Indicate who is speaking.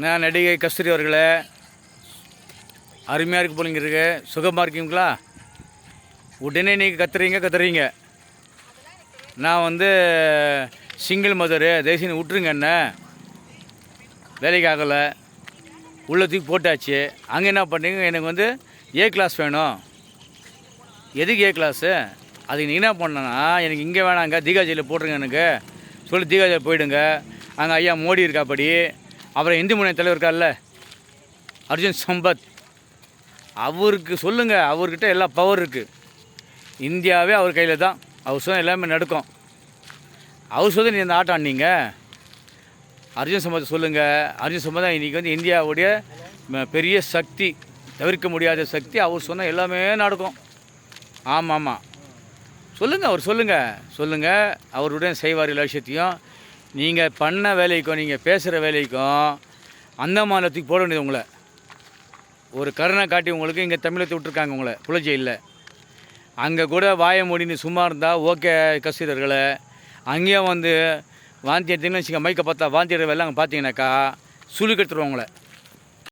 Speaker 1: நான் நடிகை கஸ்தூரி அவர்களே? அருமையாக இருக்கு போலிங்க இருக்கு. சுகமாக இருக்கீங்களா? உடனே நீங்கள் கத்துறீங்க கத்துறீங்க. நான் வந்து சிங்கிள் மதரு தேசியம் விட்டுருங்க என்ன? வேலைக்கு ஆகலை. உள்ள தூக்கி போட்டாச்சு. அங்கே என்ன பண்ணுறீங்க எனக்கு வந்து ஏ கிளாஸ் வேணும். எதுக்கு ஏ கிளாஸு அதுக்கு நீங்கள் என்ன பண்ணனா எனக்கு இங்கே வேணாங்க. தீகாஜியில் போட்டுருங்க எனக்கு. சொல்லி தீகாஜியில் போயிடுங்க. அங்கே ஐயா மோடி இருக்காப்படி. அப்புறம் இந்து முன்னணி தலைவர் இருக்கார்ல? அர்ஜுன் சம்பத். அவருக்கு சொல்லுங்கள் அவர்கிட்ட எல்லா பவர் இருக்குது இந்தியாவே அவர் கையில் தான். அவர் சொன்ன எல்லாமே நடக்கும். அவர் சொல்லி நீ இந்த ஆட்டம் ஆடினீங்க. அர்ஜுன் சம்பத் சொல்லுங்கள் அர்ஜுன் சம்பத் தான் இன்றைக்கி வந்து இந்தியாவுடைய பெரிய சக்தி. தவிர்க்க முடியாத சக்தி. அவர் சொன்ன எல்லாமே நடக்கும். ஆமாம். ஆமாம் சொல்லுங்கள் அவர் சொல்லுங்கள் சொல்லுங்கள் அவருடன் செய்வார் எல்லா விஷயத்தையும். நீங்கள் பண்ண வேலைக்கும் நீங்கள் பேசுகிற வேலைக்கும் அந்த மாநிலத்துக்கு போட வேண்டியது உங்களை. ஒரு கருணை காட்டி உங்களுக்கு இங்கே தமிழத்தை விட்டுருக்காங்க உங்களை புலஜெயிலில் அங்கே கூட வாய மூடின்னு சும்மா இருந்தால் ஓகே கஸ்தூரர்களை அங்கேயும் வந்து வாந்தி எடுத்தீங்கன்னு வச்சுக்க மைக்கை பார்த்தா வாந்தி வேலை அங்கே பார்த்தீங்கன்னாக்கா சுழி கெடுத்துருவோம் உங்களை.